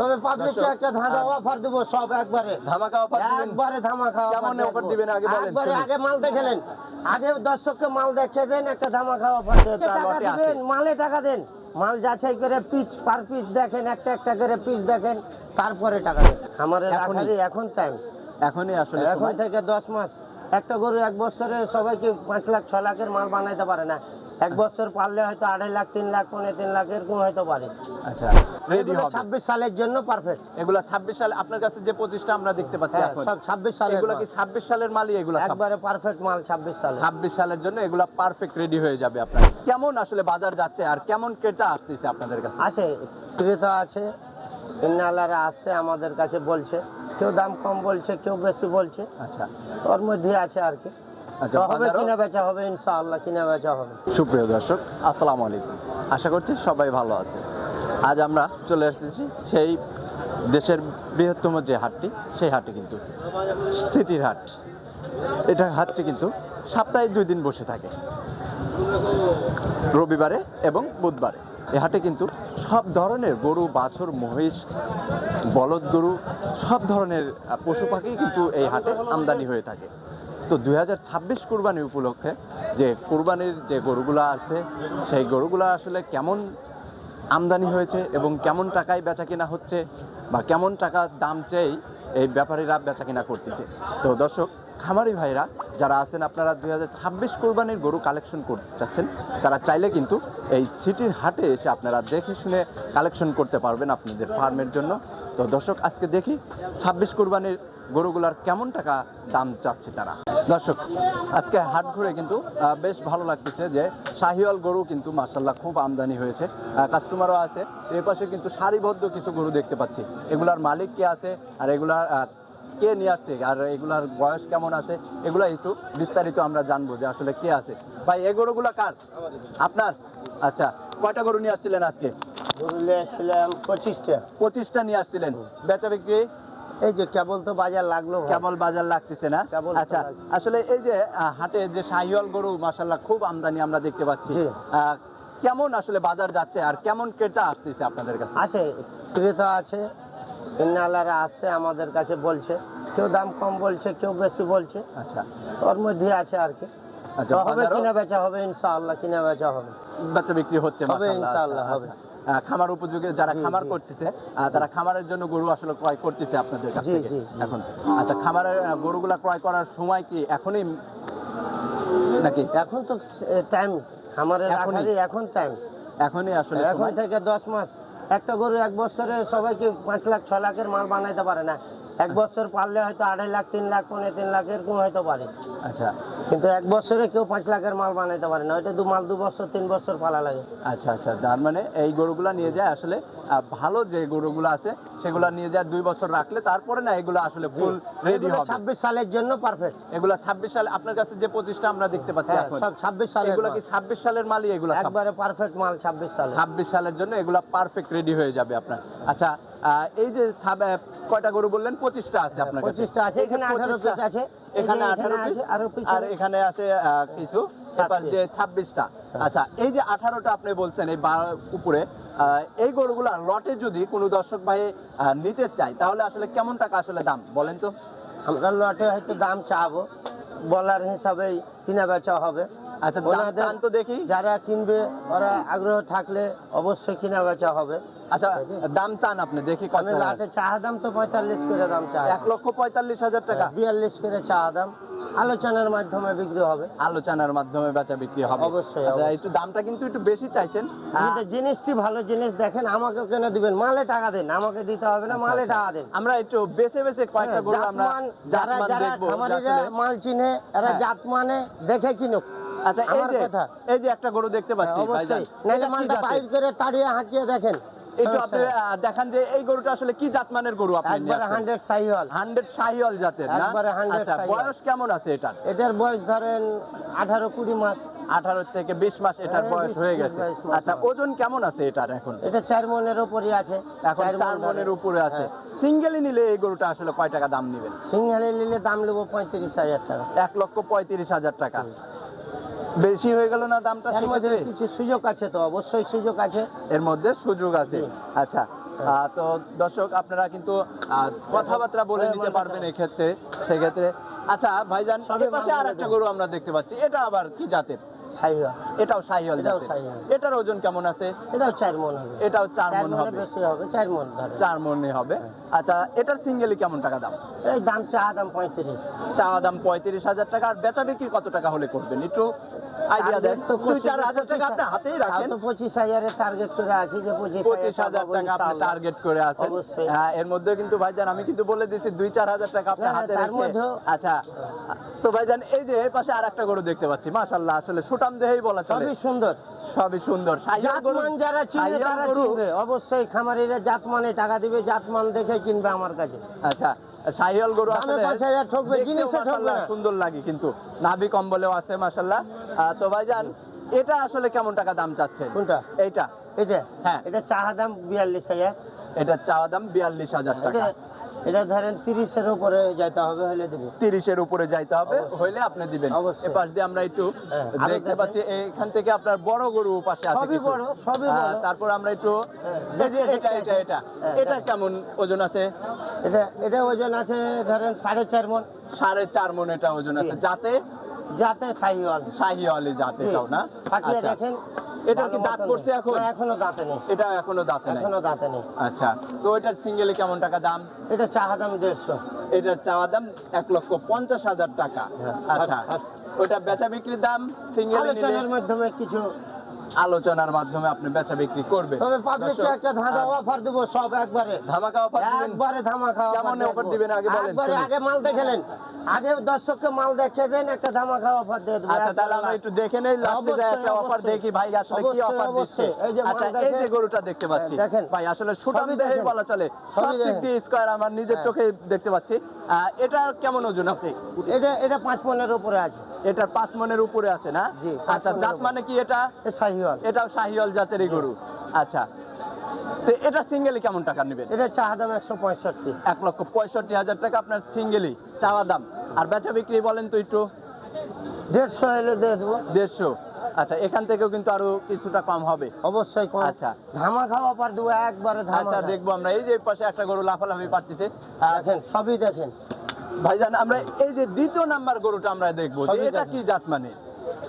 তবে পাবলিককে একটা ধাঁধা অফার দেবো সব একবারে। ধামাকা অফার দিবেন। একবারে ধামাকা কেমন offer দিবেন? আগে বলেন, একবারে আগে মাল দেখেলেন। আগে দর্শককে মাল দেখে দেন একটা ধামাকা অফার টাকা দিবেন মালে টাকা দেন। মাল যাচাই করে পিস পার পিস দেখেন একটা একটা করে পিস দেখেন তারপরে টাকা দেন? রাখারই এখন টাইম এখনই আসলে এখন থেকে দশ মাস। একটা গরু এক বছরে সবাইকে পাঁচ লাখ ছ লাখের মাল বানাইতে পারে না। এক বছর পারলে হয়তো আড়াই লাখ তিন লাখ পনেরো তিন লাখ এরকম হয়তো পারে। আচ্ছা রেডি হবে। ছাব্বিশ সালের জন্য পারফেক্ট এগুলা 26 সালে আপনার কাছে যে 25টা আমরা দেখতে পাচ্ছি হ্যাঁ এখন সব ছাব্বিশ সালের এগুলা কি মাল। 26 সালের মালই এগুলা সব? একবারে পারফেক্ট মাল ছাব্বিশ সালে। 26 সালের জন্য এগুলা পারফেক্ট রেডি হয়ে যাবে আপনার। কেমন আসলে বাজার যাচ্ছে আর কেমন ক্রেতা আসতেছে আপনাদের কাছে? আছে ক্রেতা আছে কিনালারা আসছে আমাদের কাছে বলছে। কেউ দাম কম বলছে কেউ বেশি বলছে। আচ্ছা। ওর মধ্যে আছে আর কি। হবে কিনা বেচা হবে ইনশাআল্লাহ কিনা বেচা হবে। সুপ্রিয় দর্শক আসসালামু আলাইকুম। আশা করছি সবাই ভালো আছে। আজ আমরা চলে এসেছি সেই দেশের বৃহত্তম যে হাটটি সেই হাটে কিন্তু সিটির হাট। এটা হাটটি কিন্তু সপ্তাহে দুই দিন বসে থাকে রবিবারে এবং বুধবারে। এ হাটে কিন্তু সব ধরনের গরু বাছুর মহিষ বলদ গরু সব ধরনের পশু পাখি কিন্তু এই হাটে আমদানি হয়ে থাকে। তো দুই হাজার ছাব্বিশ কোরবানি উপলক্ষে যে কুরবানির যে গরুগুলো আছে, সেই গরুগুলো আসলে কেমন আমদানি হয়েছে এবং কেমন টাকায় বেচা কিনা হচ্ছে বা কেমন টাকা দাম চেয়েই এই ব্যাপারীরা বেচা কিনা করতেছে। তো দর্শক, খামারি ভাইরা যারা আছেন, আপনারা দুই হাজার ছাব্বিশ কোরবানির গরু কালেকশন করতে চাচ্ছেন, তারা চাইলে কিন্তু এই সিটির হাটে এসে আপনারা দেখে শুনে কালেকশন করতে পারবেন আপনাদের ফার্মের জন্য। তো দর্শক, আজকে দেখি ছাব্বিশ কোরবানির গরুগুলার কেমন টাকা দাম চাচ্ছে তারা। দর্শক আজকে হাট ঘুরে কিন্তু বেশ ভালো লাগতেছে যে শাহিওয়াল গরু কিন্তু মার্শাল্লাহ খুব আমদানি হয়েছে। কাস্টমারও আছে এর পাশে কিন্তু সারিবদ্ধ কিছু গরু দেখতে পাচ্ছি। এগুলার মালিক কে আছে আর এগুলার কে নিয়ে আসছে আর এগুলার বয়স কেমন আছে এগুলা একটু বিস্তারিত আমরা জানব যে আসলে কে আছে। ভাই এই গরুগুলা কার? আপনার? আচ্ছা কয়টা গরু নিয়ে আসছিলেন আজকে? পঁচিশটা। পঁচিশটা নিয়ে আসছিলেন। বেচা বিক্রি এই যে কেবল তো বাজার লাগল। কেবল বাজার লাগতেছে না? আচ্ছা আসলে এই যে হাটে যে গরু মাসাল্লাহ খুব আমদানি আমরা দেখতে পাচ্ছি। কেমন আসলে বাজার যাচ্ছে আর কেমন ক্রেতা আসতেছে আপনাদের কাছে? আছে ক্রেতা আছে আসছে আমাদের কাছে বলছে। কেউ দাম কম বলছে কেউ বেশি বলছে। আচ্ছা। ওর মধ্যে আছে আর কি। আচ্ছা, হবে কিনা বেচা হবে ইনশাআল্লাহ কিনা বেচা হবে। বাচ্চা বিক্রি হচ্ছে হবে, ইনশাআল্লাহ আচ্ছা, হবে। আচ্ছা। খামার উপযোগী যারা খামার করতেছে তারা খামারের জন্য গরু আসলে ক্রয় করতেছে আপনাদের কাছ থেকে। এখন আচ্ছা খামারের গরুগুলা ক্রয় করার সময় কি এখনই নাকি? এখন তো টাইম আমাদের এখনই? এখন টাইম এখনই আসলে এখন থেকে দশ মাস। একটা গরু এক বছরে সবাইকে পাঁচ লাখ ছ লাখের মাল বানাইতে পারে না। এক বছর পারলে হয়তো আড়াই লাখ তিন লাখ পনেরো তিন লাখ এরকম হয়তো পারে। আচ্ছা। কিন্তু এক বছরে কেউ পাঁচ লাখের মাল বানাইতে পারে না। ওইটা দু মাল দু বছর তিন বছর পালা লাগে। আচ্ছা আচ্ছা তার মানে এই গরুগুলা নিয়ে যায় আসলে ভালো যে গরুগুলো আছে সেগুলা নিয়ে যায় দুই বছর রাখলে তারপরে না এগুলো আসলে ফুল রেডি হবে। ছাব্বিশ সালের জন্য পারফেক্ট এগুলা ছাব্বিশ সালে আপনার কাছে যে পঁচিশটা আমরা দেখতে পাচ্ছি হ্যাঁ এখন সব ছাব্বিশ সালের এগুলা কি মাল। ছাব্বিশ সালের মালই এগুলা? একবারে পারফেক্ট মাল ছাব্বিশ সালে ছাব্বিশ সালের জন্য এগুলো পারফেক্ট রেডি হয়ে যাবে আপনার। আচ্ছা এই যে কয়টা গরু বললেন? পঁচিশটা আছে আপনার পঁচিশটা আছে এখানে আঠারো পিস আছে। এখানে আঠারো পিস আরও এখানে আছে কিছু। যে ছাব্বিশটা। আচ্ছা এই যে আঠারোটা আপনি বলছেন এই বা- উপরে এই গরুগুলা লটে যদি কোনো দর্শক ভাই নিতে চায় তাহলে আসলে কেমন টাকা আসলে দাম? বলেন তো। আমরা লটে হয়তো দাম চাবো। বলার হিসাবে কিনা বেচা হবে। আচ্ছা, দাম তো দেখি। যারা কিনবে ওরা আগ্রহ থাকলে অবশ্যই কিনা বেচা হবে। আচ্ছা দাম চান আপনি দেখি আমি লাটে চাহা দাম তো পঁয়তাল্লিশ করে দাম চাই এক লক্ষ পঁয়তাল্লিশ হাজার টাকা। বিয়াল্লিশ করে চাহা দাম। আলোচনার মাধ্যমে বিক্রি হবে। আলোচনার মাধ্যমে বেচা বিক্রি হবে। অবশ্যই, আচ্ছা একটু দামটা কিন্তু একটু বেশি চাইছেন। জিনিসটি ভালো জিনিস দেখেন আমাকে কেন দিবেন? মালে টাকা দেন আমাকে দিতে হবে না মালে টাকা দেন। আমরা একটু বেছে বেছে কয়েকটা হ্যাঁ, গরু আমরা যারা যারা খামারিরা মাল চিনে এরা হ্যাঁ। জাত মানে দেখে কিনুক। আচ্ছা এই যে এই যে একটা গরু দেখতে পাচ্ছি হ্যাঁ, অবশ্যই। নাহলে মালটা বাইর করে তাড়িয়ে হাঁকিয়ে দেখেন। একটু আপনি দেখান যে এই গরুটা আসলে কি জাতমানের গরু আপনি একবারে হান্ড্রেড সাইহল। হান্ড্রেড শাহিওয়াল জাতের না? একবারে 100 আচ্ছা বয়স কেমন আছে এটার? এটার বয়স ধরেন আঠারো কুড়ি মাস। আঠারো থেকে বিশ মাস এটার বয়স হয়ে গেছে। আচ্ছা ওজন কেমন আছে এটার এখন? এটা চার মনের ওপরই আছে। এখন মনের উপরে আছে। হ্যাঁ। সিঙ্গেলি নিলে এই গরুটা আসলে কয় টাকা দাম নেবেন? সিঙ্গালে নিলে দাম নেব পঁয়ত্রিশ হাজার টাকা। এক লক্ষ পঁয়ত্রিশ হাজার টাকা। বেশি হয়ে গেল না দামটা মধ্যে সেক্ষেত্রে? কিছু সুযোগ আছে তো অবশ্যই সুযোগ আছে। এর মধ্যে সুযোগ আছে। আচ্ছা তো দর্শক আপনারা কিন্তু কথাবার্তা বলে নিতে পারবেন এই ক্ষেত্রে সেক্ষেত্রে। আচ্ছা ভাইজান পাশে আর একটা গরু আমরা দেখতে পাচ্ছি। এটা আবার কি জাতের? এটাও। এটার ওজন কেমন আছে? এটাও চার মন হবে। এটাও চার চার মন হবে। বেশি হবে চার মন ধরে। চার মনে হবে। আচ্ছা এটার সিঙ্গেলি কেমন টাকা দাম? এই দাম চা দাম পঁয়ত্রিশ। চাওয়া দাম পঁয়ত্রিশ হাজার টাকা। আর বেচা বিক্রি কত টাকা হলে করবেন? একটু আইডিয়া দেন। দুই চার হাজার টাকা আপনি হাতেই রাখেন। পঁচিশ হাজারের টার্গেট করে আছি যে পঁচিশ পঁচিশ হাজার টাকা আপনি টার্গেট করে আছেন। হ্যাঁ এর মধ্যে কিন্তু ভাইজান আমি কিন্তু বলে দিছি দুই চার হাজার টাকা আপনি হ্যাঁ, হাতে রেখে আচ্ছা তো ভাইজান এই যে পাশে আর একটা গরু দেখতে পাচ্ছি মাশাল্লাহ আসলে সুটাম দেহেই বলা চলে। সবই সুন্দর। সবই সুন্দর। জাতমান যারা তারা চিনবে। অবশ্যই খামারিরা জাতমানে টাকা দিবে জাতমান দেখে কিনবে আমার কাছে। আচ্ছা শাহিওয়াল গরু আসলে। সুন্দর লাগে কিন্তু। নাভি কম্বলেও আছে মাশাল্লাহ তো তো ভাইজান এটা আসলে কেমন টাকা দাম চাচ্ছেন? কোনটা? এইটা। এটা হ্যাঁ। এটা চাহা দাম বিয়াল্লিশ হাজার। এটা চাওয়া দাম বিয়াল্লিশ হাজার টাকা। এটা ধরেন তিরিশের উপরে যাইতে হবে হলে দেবো। তিরিশের উপরে যাইতে হবে হইলে আপনি দিবেন। এপাশ দিয়ে আমরা একটু হ্যাঁ, দেখতে পাচ্ছি এখান থেকে আপনার বড় গরু পাশে আছে সবই বড়, সবই বড়। তারপর আমরা একটু হ্যাঁ, এটা এটা এটা। হ্যাঁ, এটা কেমন ওজন আছে? এটা এটা ওজন আছে ধরেন সাড়ে চার মন। সাড়ে চার মন এটা ওজন আছে। যাতে যাতে শাহিওয়ালি জাতে জি। তাও না? ফাটিয়ে আচ্ছা। দেখেন এটা কি দাঁত পড়ছে এখন? এখনও দাঁতে নেই। এটা এখনও দাঁতে নেই? এখনও দাঁতে নেই। আচ্ছা তো এটার সিঙ্গেলে কেমন টাকা দাম? এটা চাহা দাম দেড়শো। এটার চাওয়া দাম এক লক্ষ পঞ্চাশ হাজার টাকা। হ্যাঁ। আচ্ছা ওটা বেচা বিক্রির দাম সিঙ্গেল মাধ্যমে কিছু আলোচনার মাধ্যমে আপনি বেচা বিক্রি করবেন। তবে পাবলিককে একটা ধাঁধা অফার দেবো সব একবারে। ধামাকা অফার দিবেন। একবারে ধামাকা কেমন offer দিবেন? আগে বলেন, একবারে আগে মাল দেখেলেন। আগে দর্শককে মাল দেখে দেন একটা ধামাকা অফার দিয়ে দেবো। আচ্ছা তাহলে আমরা একটু দেখে নেই লাস্টে অবশ্যই, একটা অফার দেখি ভাই আসলে কি অফার দিচ্ছে। এই যে মাল আচ্ছা এই যে গরুটা দেখতে পাচ্ছি। হ্যাঁ, দেখেন। ভাই আসলে সবই দেহেই বলা চলে। সব দিক দিয়ে স্কয়ার আমার নিজের হ্যাঁ। চোখে দেখতে পাচ্ছি। এটার কেমন ওজন আছে? এটা এটা পাঁচ মনের উপরে আছে। এটার পাঁচ মনের উপরে আছে না? জি, আচ্ছা জাত মানে কি এটা? শাহিওয়াল। এটাও শাহিওয়াল জাতেরই গরু। আচ্ছা। তো এটা সিঙ্গেলি কেমন টাকা নেবেন? এটা চাহা দাম একশো পঁয়ষট্টি। এক লক্ষ পঁয়ষট্টি হাজার টাকা আপনার সিঙ্গেলি চাওয়া দাম। আর বেচা বিক্রি বলেন তো একটু। দেড়শো এলে দিয়ে দেবো। দেড়শো। আচ্ছা এখান থেকেও কিন্তু আরও কিছুটা কম হবে। অবশ্যই কম। আচ্ছা। ধামাকা অফার দেবো একবারে আচ্ছা ধামাকা দেখব আমরা। এই যে পাশে একটা গরু লাফালাফি পারতেছে আহ, দেখেন সবই দেখেন। ভাইজান আমরা এই যে দ্বিতীয় নাম্বার গরুটা আমরা দেখব এটা কি জাত মানে?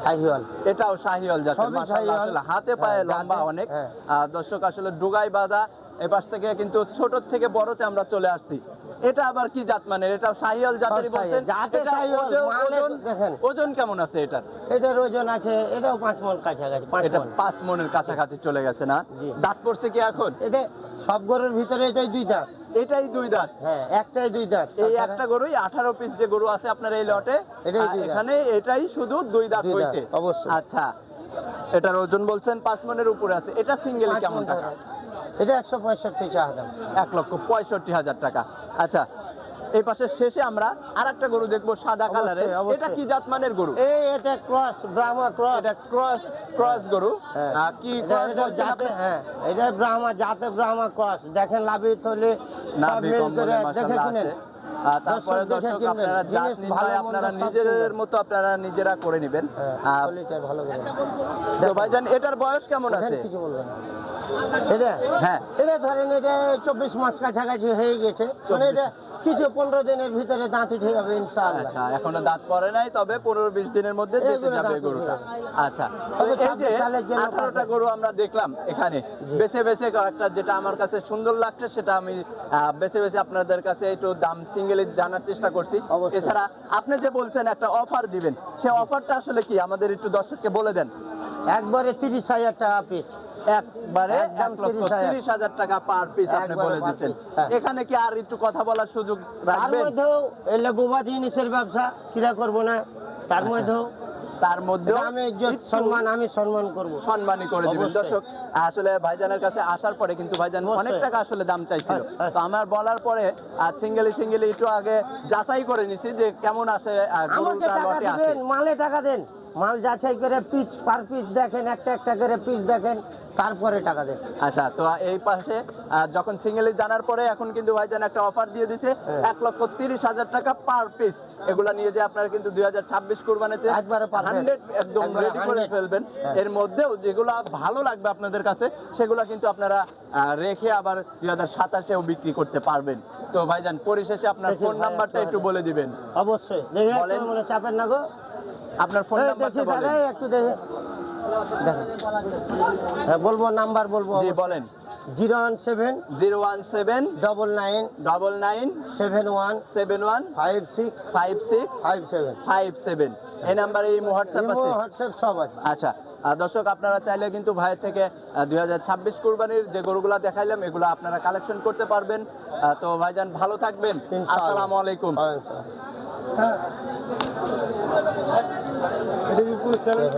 শাহিওয়াল। এটাও শাহিওয়াল সবই মাশাআল্লাহ হাতে পায়ে হ্যাঁ, লম্বা অনেক। হ্যাঁ। দর্শক আসলে ডুগাই বাঁধা এ পাশ থেকে কিন্তু ছোট থেকে বড়তে আমরা চলে আসছি। এটা আবার কি জাত মানে? এটাও শাহিওয়াল জাতেরই সব বলছেন। জাতে এটা ওজন- ওজন- দেখেন। ওজন কেমন আছে এটার? এটার ওজন আছে এটাও পাঁচ মন কাছাকাছি এটা পাঁচ মনের কাছাকাছি চলে গেছে না? দাঁত পড়ছে কি এখন? এটা সব গরুর ভিতরে এটাই দুই দাঁত। এটাই দুই দাঁত? হ্যাঁ একটাই দুই দাঁত। এই একটা গরুই আঠারো পিস যে গরু আছে আপনার এই লটে। এখানে এটাই শুধু দুই দাঁত হয়েছে। অবশ্যই। আচ্ছা এটার ওজন বলছেন পাঁচ মনের উপরে আছে। এটা সিঙ্গেল কেমন টাকা। এটা একশো পঁয়ষট্টি দাম এক লক্ষ পঁয়ষট্টি হাজার টাকা। আচ্ছা এই পাশে শেষে আমরা আর একটা গরু দেখব সাদা এটা কি জাত মানের গরু? এই এটা ক্রস ব্রাহ্মা ক্রস। এটা ক্রস ক্রস গরু। হ্যাঁ। কি এটা- ক্রস জাতে হ্যাঁ এটা ব্রাহ্মা জাতে ব্রাহ্মা ক্রস। দেখেন লাভি থলে সব নাভি মিল করে দেখে কিনেন তারপরে দর্শক দেখে দর্শক কিনবেন। আপনারা জাত নির্ণয় আপনারা সব নিজের মতো আপনারা নিজেরা করে নেবেন। হ্যাঁ, আহ, কোয়ালিটি ভালো তো ভাইজান এটার বয়স কেমন আছে? কিছু বলবেন এটা হ্যাঁ এটা ধরেন এটা চব্বিশ মাস কাছাকাছি হয়ে গেছে। মানে এটা কিছু পনেরো দিনের ভিতরে দাঁত উঠে যাবে ইনশাআল্লাহ। আচ্ছা এখনও দাঁত পড়ে নাই তবে পনেরো বিশ দিনের মধ্যে দিতে যাবে গরুটা। আচ্ছা তবে এই যে 26 সালের জন্য আঠারোটা গরু আমরা দেখলাম এখানে। বেছে বেছে কয়েকটা যেটা আমার কাছে সুন্দর লাগছে সেটা আমি বেছে বেছে আপনাদের কাছে একটু দাম সিঙ্গেলি জানার চেষ্টা করছি। এছাড়া আপনি যে বলছেন একটা অফার দিবেন সে অফারটা আসলে কি? আমাদের একটু দর্শককে বলে দেন। একবারে তিরিশ হাজার টাকা পিস একবারে একদম এক লক্ষ তিরিশ হাজার। টাকা পার পিস আপনি বলে দিচ্ছেন হ্যাঁ। এখানে কি আর একটু কথা বলার সুযোগ রাখবেন? এলে জিনিসের ব্যবসা কিরা করব না? তার মধ্যেও। তার মধ্যেও আমি সম্মান আমি সম্মান করব। সম্মানই করে দিবেন। দর্শক আসলে ভাইজানের কাছে আসার পরে কিন্তু ভাইজান অনেক টাকা আসলে দাম চাইছিল। হ্যাঁ, হ্যাঁ। তো আমার বলার পরে সিঙ্গেলি সিঙ্গেলি একটু আগে যাচাই করে নিছি যে কেমন আসে মালে টাকা দেন। মাল যাচাই করে পিস পার পিস দেখেন একটা একটা করে পিস দেখেন তারপরে টাকা দেন। আচ্ছা তো এই পাশে যখন সিঙ্গেলি জানার পরে এখন কিন্তু ভাইজান একটা অফার দিয়ে দিছে হ্যাঁ। এক লক্ষ তিরিশ হাজার টাকা পার পিস এগুলা নিয়ে যে আপনারা কিন্তু দুই হাজার ছাব্বিশ কোরবানিতে হান্ড্রেড একদম রেডি করে ফেলবেন। হ্যাঁ। এর মধ্যেও যেগুলা ভালো লাগবে আপনাদের কাছে সেগুলা কিন্তু আপনারা রেখে আবার দুই হাজার সাতাশেও বিক্রি করতে পারবেন। তো ভাইজান পরিশেষে আপনার ফোন নাম্বারটা একটু বলে দিবেন। অবশ্যই। বলেন। চাপেন না গো। আপনার ফোন নাম্বারটা বলেন। একটু দেখে। দেখেন। হ্যাঁ বলব নাম্বার বলব জি বলেন। Zero one seven zero one seven double nine double nine seven one seven one five six five six five seven. Five seven. এই নাম্বারে এই হোয়াটসঅ্যাপ আছে? হোয়াটসঅ্যাপ সব আছে। আচ্ছা আর দর্শক আপনারা চাইলে কিন্তু ভাইয়ের থেকে দুই হাজার ছাব্বিশ কোরবানির যে গরুগুলা দেখাইলাম এগুলো আপনারা কালেকশন করতে পারবেন। তো ভাইজান ভালো থাকবেন। আসসালামু আলাইকুম। আসসালাম। এটা কি পুরো চ্যালেঞ্জ